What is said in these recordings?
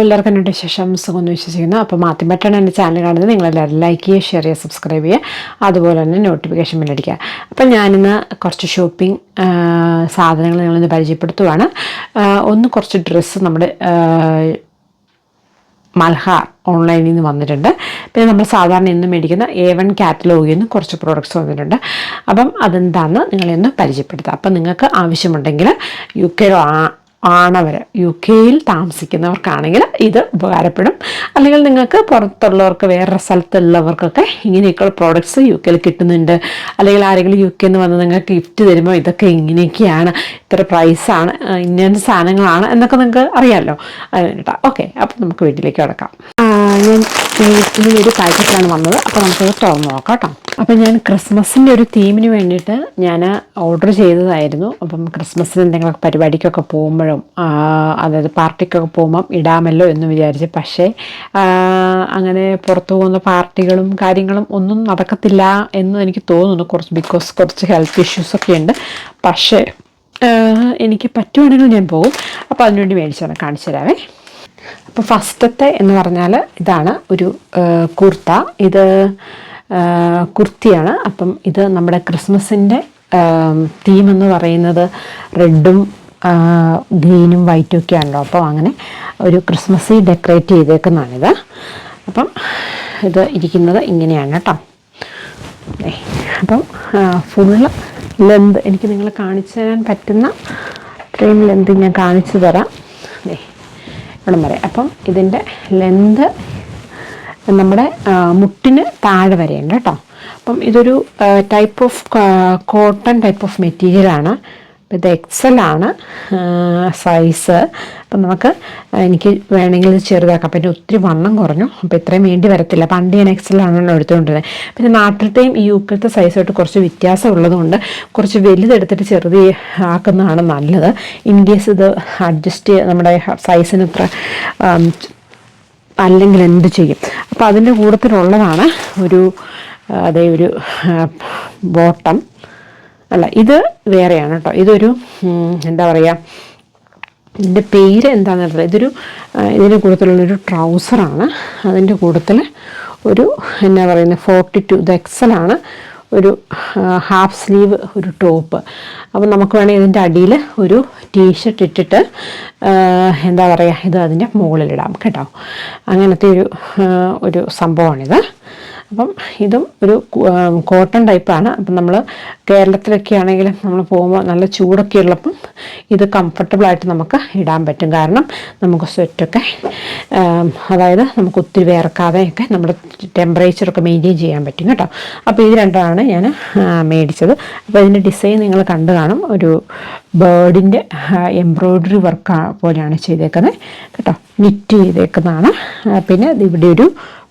എല്ലാവർക്കും എന്റെ ശേഷം സുഖമെന്ന് വിശ്വസിക്കുന്നു. അപ്പോൾ മാത്യമ്പറ്റാണ് എന്റെ ചാനൽ കാണുന്നത്. നിങ്ങളെല്ലാവരും ലൈക്ക് ചെയ്യുക ഷെയർ ചെയ്യുക സബ്സ്ക്രൈബ് ചെയ്യുക. അതുപോലെ തന്നെ നോട്ടിഫിക്കേഷൻ ബില്ലടിക്കുക അപ്പോൾ ഞാനിന്ന് കുറച്ച് ഷോപ്പിംഗ് സാധനങ്ങൾ നിങ്ങളിന്ന് പരിചയപ്പെടുത്തുവാണ്. ഒന്ന് കുറച്ച് ഡ്രസ്സ് നമ്മുടെ മൽഹാർ ഓൺലൈനിൽ നിന്ന് വന്നിട്ടുണ്ട്. പിന്നെ നമ്മൾ സാധാരണ ഇന്ന് മേടിക്കുന്ന എ വൺ കാറ്റലോഗിൽ നിന്ന് കുറച്ച് പ്രോഡക്റ്റ്സ് വന്നിട്ടുണ്ട്. അപ്പം അതെന്താണെന്ന് നിങ്ങളെ ഒന്ന് പരിചയപ്പെടുത്താം. അപ്പം നിങ്ങൾക്ക് ആവശ്യമുണ്ടെങ്കിൽ യു കെയിലോ ആണവർ യു കെയിൽ താമസിക്കുന്നവർക്കാണെങ്കിൽ ഇത് ഉപകാരപ്പെടും. അല്ലെങ്കിൽ നിങ്ങൾക്ക് പുറത്തുള്ളവർക്ക് വേറെ സ്ഥലത്തുള്ളവർക്കൊക്കെ ഇങ്ങനെയൊക്കെയുള്ള പ്രോഡക്റ്റ്സ് യു കെയിൽ കിട്ടുന്നുണ്ട്. അല്ലെങ്കിൽ ആരെങ്കിലും യു കെയിൽ നിന്ന് വന്ന് നിങ്ങൾക്ക് ഗിഫ്റ്റ് തരുമ്പോൾ ഇതൊക്കെ ഇങ്ങനെയൊക്കെയാണ്. ഇത്ര പ്രൈസാണ് ഇന്ന സാധനങ്ങളാണ് എന്നൊക്കെ നിങ്ങൾക്ക് അറിയാമല്ലോ അതിന് ഓക്കെ അപ്പം നമുക്ക് വീട്ടിലേക്ക് കിടക്കാം. ഞാൻ ഈ ഒരു പാക്കറ്റിലാണ് വന്നത്. അപ്പോൾ നമുക്കത് തുറന്ന് നോക്കാം കേട്ടോ അപ്പം ഞാൻ ക്രിസ്മസിന്റെ ഒരു തീമിന് വേണ്ടിയിട്ട് ഞാൻ ഓർഡർ ചെയ്തതായിരുന്നു. അപ്പം ക്രിസ്മസിന് എന്തെങ്കിലുമൊക്കെ പരിപാടിക്കൊക്കെ പോകുമ്പോഴും അതായത് പാർട്ടിക്കൊക്കെ പോകുമ്പം ഇടാമല്ലോ എന്ന് വിചാരിച്ച്. പക്ഷേ അങ്ങനെ പുറത്തു പോകുന്ന പാർട്ടികളും കാര്യങ്ങളും ഒന്നും നടക്കത്തില്ല എന്ന് എനിക്ക് തോന്നുന്നു. കുറച്ച് ബിക്കോസ് കുറച്ച് ഹെൽത്ത് ഇഷ്യൂസൊക്കെ ഉണ്ട്. പക്ഷേ എനിക്ക് പറ്റുവാണെങ്കിൽ ഞാൻ പോകും. അപ്പോൾ അതിനുവേണ്ടി മേടിച്ചാണ് കാണിച്ചു തരാവേ. അപ്പോൾ ഫസ്റ്റത്തെ എന്ന് പറഞ്ഞാൽ ഇതാണ് ഒരു കുർത്ത. ഇത് കുർത്തിയാണ്. അപ്പം ഇത് നമ്മുടെ ക്രിസ്മസിന്റെ തീം എന്ന് പറയുന്നത് റെഡും ഗ്രീനും വൈറ്റും ഒക്കെ ആണല്ലോ. അപ്പോൾ അങ്ങനെ ഒരു ക്രിസ്മസ് ഡെക്കറേറ്റ് ചെയ്തേക്കുന്നതാണിത്. അപ്പം ഇത് ഇരിക്കുന്നത് ഇങ്ങനെയാണ് കേട്ടോ. അപ്പം ഫുള്ള് ലെന്ത് എനിക്ക് നിങ്ങളെ കാണിച്ചു തരാൻ പറ്റുന്ന ഇത്രയും ലെന്ത് ഞാൻ കാണിച്ചു തരാം. ഇവിടം വരെ അപ്പം ഇതിന്റെ ലെന്ത് നമ്മുടെ മുട്ടിന് താഴെ വരെയുണ്ട് കേട്ടോ. അപ്പം ഇതൊരു type of cotton type of മെറ്റീരിയലാണ് ഇത് എക്സൽ ആണ്. സൈസ് അപ്പം നമുക്ക് എനിക്ക് വേണമെങ്കിൽ ചെറുതാക്കാം. പിന്നെ ഒത്തിരി വണ്ണം കുറഞ്ഞു. അപ്പോൾ ഇത്രയും വേണ്ടി വരത്തില്ല. പണ്ട് ഞാൻ എക്സൽ ആണല്ലോ എടുത്തുകൊണ്ടിരുന്നത് പിന്നെ നാട്ടിലത്തെയും ഈ യൂക്കത്തെ സൈസായിട്ട് കുറച്ച് വ്യത്യാസം ഉള്ളതുകൊണ്ട് കുറച്ച് വലുതെടുത്തിട്ട് ചെറുത് ആക്കുന്നതാണ് നല്ലത്. ഇൻ കേസ് ഇത് അഡ്ജസ്റ്റ് നമ്മുടെ സൈസിന് ഇത്ര അല്ലെങ്കിൽ എന്ത് ചെയ്യും. അപ്പോൾ അതിന്റെ കൂട്ടത്തിലുള്ളതാണ് ഒരു അതേ ഒരു ബോട്ടം. അല്ല ഇത് വേറെയാണ് കേട്ടോ. ഇതൊരു എന്താ പറയുക ഇതിന്റെ പേര് എന്താണെന്ന് അറിയില്ല. ഇതൊരു ഇതിന്റെ കൂട്ടത്തിലുള്ളൊരു ട്രൗസറാണ് അതിന്റെ കൂട്ടത്തിൽ ഒരു എന്നാ പറയുന്നത് ഫോർട്ടി ടു ഇത് എക്സലാണ് ഒരു ഹാഫ് സ്ലീവ് ഒരു ടോപ്പ് അപ്പം നമുക്ക് വേണമെങ്കിൽ ഇതിന്റെ അടിയിൽ ഒരു ടീഷർട്ട് ഇട്ടിട്ട് എന്താ പറയുക ഇത് അതിന്റെ മുകളിലിടാം കേട്ടോ. അങ്ങനത്തെ ഒരു ഒരു സംഭവമാണിത്. അപ്പം ഇതും ഒരു കോട്ടൺ ടൈപ്പാണ് അപ്പം നമ്മൾ കേരളത്തിലൊക്കെ ആണെങ്കിലും നമ്മൾ പോകുമ്പോൾ നല്ല ചൂടൊക്കെ ഉള്ളപ്പം ഇത് കംഫർട്ടബിളായിട്ട് നമുക്ക് ഇടാൻ പറ്റും. കാരണം നമുക്ക് സ്വെറ്റൊക്കെ അതായത് നമുക്ക് ഒത്തിരി വേർക്കാതെയൊക്കെ നമ്മുടെ ടെമ്പറേച്ചറൊക്കെ മെയിന്റെയിൻ ചെയ്യാൻ പറ്റും കേട്ടോ. അപ്പോൾ ഇത് രണ്ടാണ് ഞാൻ മേടിച്ചത്. അപ്പോൾ ഇതിന്റെ ഡിസൈൻ നിങ്ങൾ കണ്ടു കാണും. ഒരു ബേർഡിന്റെ എംബ്രോയ്ഡറി വർക്ക് പോലെയാണ് ചെയ്തേക്കുന്നത് കേട്ടോ. നിറ്റ് ചെയ്തേക്കുന്നതാണ്. പിന്നെ ഇവിടെ ഒരു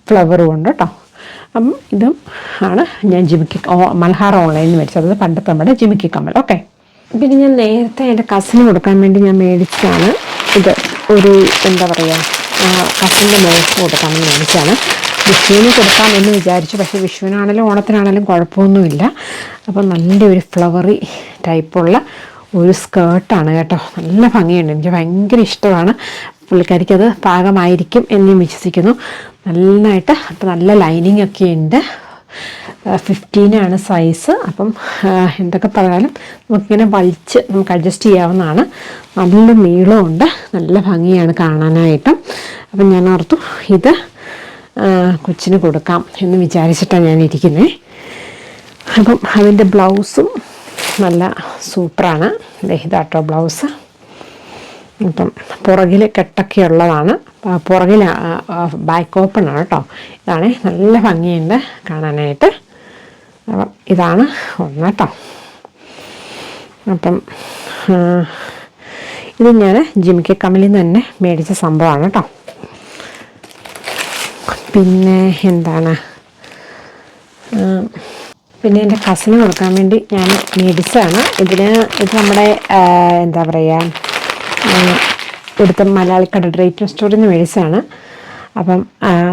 ഫ്ലവറും ഉണ്ട് കേട്ടോ. അപ്പം ഇതും ആണ് ഞാൻ ജിമിക്കി മൽഹാർ ഓൺലൈനിൽ നിന്ന് മേടിച്ചത്. അത് പണ്ടത്തെ നമ്മുടെ ജിമിക്കി കമ്മൽ. ഓക്കെ പിന്നെ ഞാൻ നേരത്തെ എന്റെ കസിന് കൊടുക്കാൻ വേണ്ടി ഞാൻ മേടിച്ചാണ് ഇത് ഒരു എന്താ പറയുക കസിന്റെ മോൾക്ക് വേണ്ടി മേടിച്ചാണ് വിഷുവിന് കൊടുക്കാമെന്ന് വിചാരിച്ചു. പക്ഷേ വിഷുവിനാണെങ്കിലും ഓണത്തിനാണെങ്കിലും കുഴപ്പമൊന്നുമില്ല. അപ്പം നല്ലൊരു ഫ്ലവറി ടൈപ്പുള്ള ഒരു സ്കേർട്ടാണ് കേട്ടോ. നല്ല ഭംഗിയുണ്ട്. എനിക്ക് ഭയങ്കര ഇഷ്ടമാണ്. പുള്ളിക്കാരിക്കത് പാകമായിരിക്കും എന്ന് വിശ്വസിക്കുന്നു. നന്നായിട്ട് അപ്പം നല്ല ലൈനിങ് ഒക്കെ ഉണ്ട്. ഫിഫ്റ്റീനാണ് സൈസ് അപ്പം എന്തൊക്കെ പറഞ്ഞാലും നമുക്കിങ്ങനെ വലിച്ച് നമുക്ക് അഡ്ജസ്റ്റ് ചെയ്യാവുന്നതാണ്. നല്ല നീളമുണ്ട് നല്ല ഭംഗിയാണ് കാണാനായിട്ട്. അപ്പം ഞാൻ ഓർത്തു ഇത് കൊച്ചിന് കൊടുക്കാം എന്ന് വിചാരിച്ചിട്ടാണ് ഞാൻ ഇരിക്കുന്നത് അപ്പം അതിന്റെ ബ്ലൗസും നല്ല സൂപ്പറാണ്. ഇതാട്ടോ ബ്ലൗസ് അപ്പം പുറകിൽ കെട്ടൊക്കെ ഉള്ളതാണ്. പുറകിൽ ബാക്ക് ഓപ്പൺ ആണ് കേട്ടോ. ഇതാണേ നല്ല ഭംഗിയുണ്ട് കാണാനായിട്ട്. അപ്പം ഇതാണ് ഒന്ന് കേട്ടോ. അപ്പം ഇത് ഞാൻ ജിമിക്ക കമ്മിലിൽ നിന്ന് തന്നെ മേടിച്ച സംഭവമാണ് കേട്ടോ. പിന്നെ എന്താണ്? പിന്നെ എന്റെ കസിന് കൊടുക്കാൻ വേണ്ടി ഞാൻ മേടിച്ചതാണ്. ഇതിന് ഇത് നമ്മുടെ എന്താ പറയുക ഇവിടുത്തെ മലയാളി കട റേറ്റ് സ്റ്റോറിൽ നിന്ന് മേടിച്ചതാണ്. അപ്പം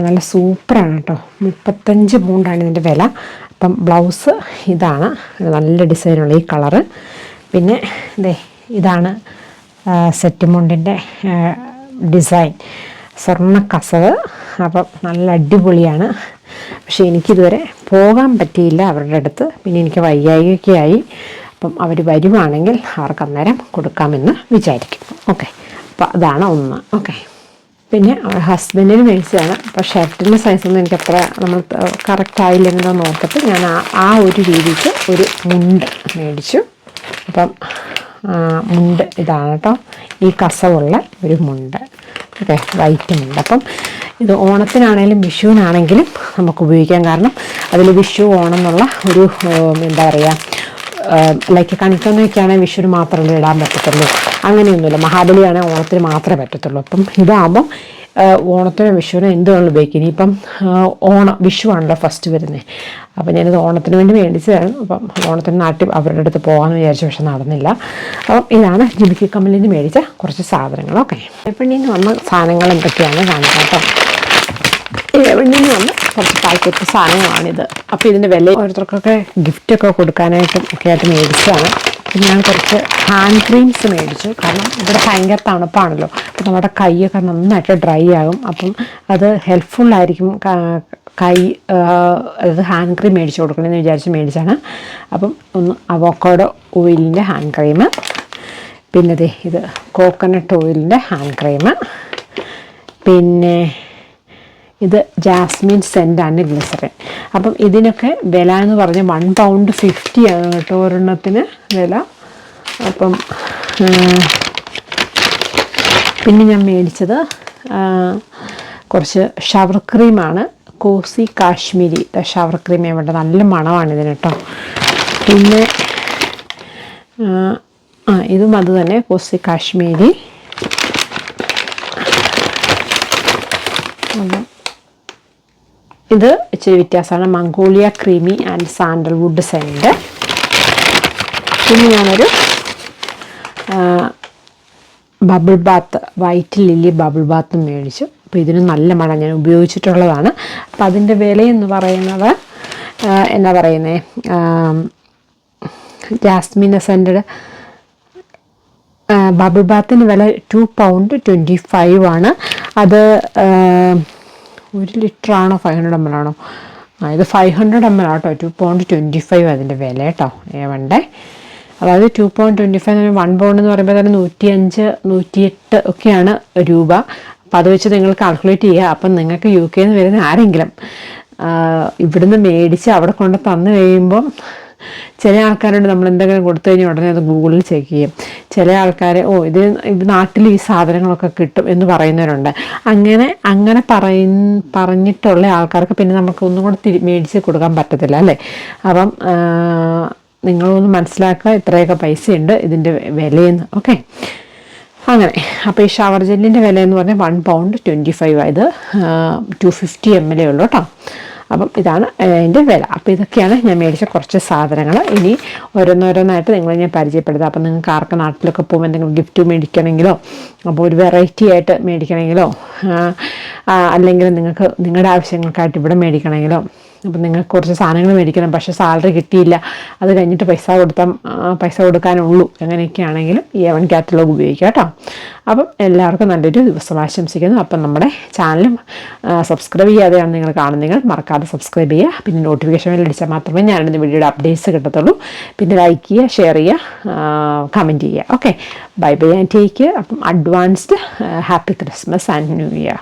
നല്ല സൂപ്പറാണ് കേട്ടോ മുപ്പത്തഞ്ച് പൗണ്ടാണ് ഇതിന്റെ വില. അപ്പം ബ്ലൗസ് ഇതാണ്. നല്ല ഡിസൈനുള്ള ഈ കളറ്. പിന്നെ ദേ ഇതാണ് സെറ്റ് മുണ്ടിന്റെ ഡിസൈൻ. സ്വർണ കസവ്. അപ്പം നല്ല അടിപൊളിയാണ്. പക്ഷേ എനിക്കിതുവരെ പോകാൻ പറ്റിയില്ല അവരുടെ അടുത്ത്. പിന്നെ എനിക്ക് വയ്യായികയായി അപ്പം അവർ വരുവാണെങ്കിൽ അവർക്ക് അന്നേരം കൊടുക്കാമെന്ന് വിചാരിക്കും ഓക്കെ. അപ്പോൾ അതാണ് ഒന്ന്. ഓക്കെ പിന്നെ ഹസ്ബൻഡിന് മേടിച്ചതാണ്. അപ്പോൾ ഷർട്ടിന്റെ സൈസൊന്നും എനിക്ക് അത്ര നമ്മൾ കറക്റ്റ് ആയില്ലെന്നോ നോക്കത്ത് ഞാൻ ആ ഒരു രീതിക്ക് ഒരു മുണ്ട് മേടിച്ചു. അപ്പം മുണ്ട് ഇതാണ് കേട്ടോ ഈ കസവുള്ള ഒരു മുണ്ട്. ഓക്കെ വൈറ്റ് മുണ്ട്. അപ്പം ഇത് ഓണത്തിനാണേലും വിഷുവിനാണെങ്കിലും നമുക്ക് ഉപയോഗിക്കാം. കാരണം അതിൽ വിഷു ഓണം എന്നുള്ള ഒരു എന്താ പറയുക ലൈക്ക് കണിക്കൊന്നൊക്കെയാണെങ്കിൽ വിഷുവിന് മാത്രമല്ലേ ഇടാൻ പറ്റത്തുള്ളൂ. അങ്ങനെയൊന്നുമില്ല. മഹാബലിയാണെങ്കിൽ ഓണത്തിന് മാത്രമേ പറ്റത്തുള്ളൂ. അപ്പം ഇതാകുമ്പം ഓണത്തിന് വിഷുവിന് ഉപയോഗിക്കുന്നത്? ഉപയോഗിക്കും ഇനിയിപ്പം ഓണ ഓണം വിഷു ആണല്ലോ ഫസ്റ്റ് വരുന്നത് അപ്പം ഞാനിത് ഓണത്തിന് വേണ്ടി മേടിച്ചതാണ്. അപ്പം ഓണത്തിന് നാട്ടിൽ അവരുടെ അടുത്ത് പോകാമെന്ന് വിചാരിച്ചു പക്ഷെ നടന്നില്ല. അപ്പം ഇതാണ് ജിമിക്കി കമ്പനിയിൽ നിന്ന് മേടിച്ച കുറച്ച് സാധനങ്ങൾ ഓക്കെ നിന്ന് വന്ന സാധനങ്ങൾ എന്തൊക്കെയാണ് കാണിക്കാം കേട്ടോ. എവിടെ വന്ന് കുറച്ച് പാക്കറ്റ് സാധനങ്ങളാണിത്. അപ്പോൾ ഇതിന്റെ വില ഓരോരുത്തർക്കൊക്കെ ഗിഫ്റ്റൊക്കെ കൊടുക്കാനായിട്ടും ഒക്കെ ആയിട്ട് മേടിച്ചതാണ്. പിന്നെ ഞാൻ കുറച്ച് ഹാൻഡ് ക്രീംസ് മേടിച്ചു. കാരണം ഇവിടെ ഭയങ്കര തണുപ്പാണല്ലോ. അപ്പോൾ നമ്മുടെ കൈയൊക്കെ നന്നായിട്ട് ഡ്രൈ ആകും. അപ്പം അത് ഹെൽപ്ഫുള്ളായിരിക്കും കൈ അതായത് ഹാൻഡ് ക്രീം മേടിച്ച് കൊടുക്കണമെന്ന് വിചാരിച്ച് മേടിച്ചാണ് അപ്പം ഒന്ന് അവോക്കാഡോ ഓയിലിന്റെ ഹാൻഡ് ക്രീം പിന്നെ ഇത് കോക്കനട്ട് ഓയിലിന്റെ ഹാൻഡ് ക്രീം പിന്നെ ഇത് ജാസ്മിൻ സെന്റാണ് ഗ്ലിസറിൻ അപ്പം ഇതിനൊക്കെ വില എന്ന് പറഞ്ഞാൽ വൺ പൗണ്ട് ഫിഫ്റ്റി ആണ് കേട്ടോ ഒരെണ്ണത്തിന് വില. അപ്പം പിന്നെ ഞാൻ മേടിച്ചത് കുറച്ച് ഷവർ ക്രീമാണ് കോസി കാശ്മീരി. ഷവർ ക്രീം ഇവിടെ നല്ല മണമാണ് ഇതിന് കേട്ടോ. പിന്നെ ആ, ഇതും അത് തന്നെ കോസി കാശ്മീരി. ഇത് ഇച്ചിരി വ്യത്യാസമാണ്. Magnolia creamy and sandalwood scent പിന്നെ ഞാനൊരു bubble bath white lily bubble bath മേടിച്ചു. അപ്പോൾ ഇതിന് നല്ല മണം. ഞാൻ ഉപയോഗിച്ചിട്ടുള്ളതാണ്. അപ്പോൾ അതിന്റെ വിലയെന്ന് പറയുന്നത് എന്നാ പറയുന്നത് ജാസ്മിൻ സെന്റഡ് ബബിൾ ബാത്തിന് വില ടു പൗണ്ട് ട്വന്റി ഫൈവ് ആണ്. അത് ഒരു ലിറ്റർ ആണോ ഫൈവ് ഹൺഡ്രഡ് എം എൽ ആണോ? ആ ഇത് ഫൈവ് ഹൺഡ്രഡ് എം എൽ ആട്ടോ. ടു പോയിന്റ് ട്വന്റി ഫൈവ് അതിന്റെ വില കേട്ടോ. ഏവണ്ടേ അതായത് two point twenty five one pound എന്ന് പറയുമ്പോൾ തന്നെ നൂറ്റി അഞ്ച് നൂറ്റിയെട്ട് ഒക്കെയാണ് രൂപ. അപ്പോൾ അത് വെച്ച് നിങ്ങൾ കാൽക്കുലേറ്റ് ചെയ്യുക. അപ്പം നിങ്ങൾക്ക് യു കെയിൽ നിന്ന് വരുന്ന ആരെങ്കിലും ഇവിടുന്ന് മേടിച്ച് അവിടെ കൊണ്ട് തന്നു കഴിയുമ്പം ചില ആൾക്കാരോട് നമ്മൾ എന്തെങ്കിലും കൊടുത്തു കഴിഞ്ഞാൽ ഉടനെ അത് ഗൂഗിളിൽ ചെക്ക് ചെയ്യും. ചില ആൾക്കാർ ഓ ഇത് ഇത് നാട്ടിൽ ഈ സാധനങ്ങളൊക്കെ കിട്ടും എന്ന് പറയുന്നവരുണ്ട്. അങ്ങനെ അങ്ങനെ പറയ പറഞ്ഞിട്ടുള്ള ആൾക്കാർക്ക് പിന്നെ നമുക്ക് ഒന്നും കൂടെ തിരി മേടിച്ച് കൊടുക്കാൻ പറ്റത്തില്ല അല്ലേ? അപ്പം നിങ്ങളൊന്ന് മനസ്സിലാക്കുക ഇത്രയൊക്കെ പൈസയുണ്ട് ഇതിന്റെ വിലയെന്ന്. ഓക്കെ? അങ്ങനെ അപ്പോൾ ഈ ഷവർ ജെല്ലിന്റെ വില എന്ന് പറഞ്ഞാൽ വൺ പൗണ്ട് ട്വന്റി ഫൈവ് ആയത് ടു ഫിഫ്റ്റി എം എൽ എ ഉള്ളൂ കേട്ടോ. അപ്പം ഇതാണ് അതിന്റെ വില. അപ്പോൾ ഇതൊക്കെയാണ് ഞാൻ മേടിച്ച കുറച്ച് സാധനങ്ങൾ. ഇനി ഓരോന്നോരോന്നായിട്ട് നിങ്ങളെ ഞാൻ പരിചയപ്പെടുത്താം. അപ്പം നിങ്ങൾക്ക് ആർക്ക് നാട്ടിലൊക്കെ പോകുമ്പോൾ എന്തെങ്കിലും ഗിഫ്റ്റ് മേടിക്കണമെങ്കിലോ അപ്പോൾ ഒരു വെറൈറ്റി ആയിട്ട് മേടിക്കണമെങ്കിലോ അല്ലെങ്കിൽ നിങ്ങൾക്ക് നിങ്ങളുടെ ആവശ്യങ്ങൾക്കായിട്ട് ഇവിടെ മേടിക്കണമെങ്കിലോ അപ്പം നിങ്ങൾക്ക് കുറച്ച് സാധനങ്ങൾ മേടിക്കണം പക്ഷേ സാലറി കിട്ടിയില്ല. അത് കഴിഞ്ഞിട്ട് പൈസ കൊടുത്താൽ പൈസ കൊടുക്കാനുള്ളൂ. അങ്ങനെയൊക്കെ ആണെങ്കിലും ഈ എവൻ കാറ്റലോഗ് ഉപയോഗിക്കുക കേട്ടോ. അപ്പം എല്ലാവർക്കും നല്ലൊരു ദിവസം ആശംസിക്കുന്നു. അപ്പം നമ്മുടെ ചാനലും സബ്സ്ക്രൈബ് ചെയ്യാതെയാണ് നിങ്ങൾ കാണുന്നെങ്കിൽ മറക്കാതെ സബ്സ്ക്രൈബ് ചെയ്യുക. പിന്നെ നോട്ടിഫിക്കേഷൻ ബെൽ അടിച്ചാൽ മാത്രമേ ഞാനിടുന്ന വീഡിയോയുടെ അപ്ഡേറ്റ്സ് കിട്ടത്തുള്ളൂ. പിന്നെ ലൈക്ക് ചെയ്യുക ഷെയർ ചെയ്യുക കമന്റ് ചെയ്യുക. Okay bye bye and take അപ്പം advanced happy Christmas and new year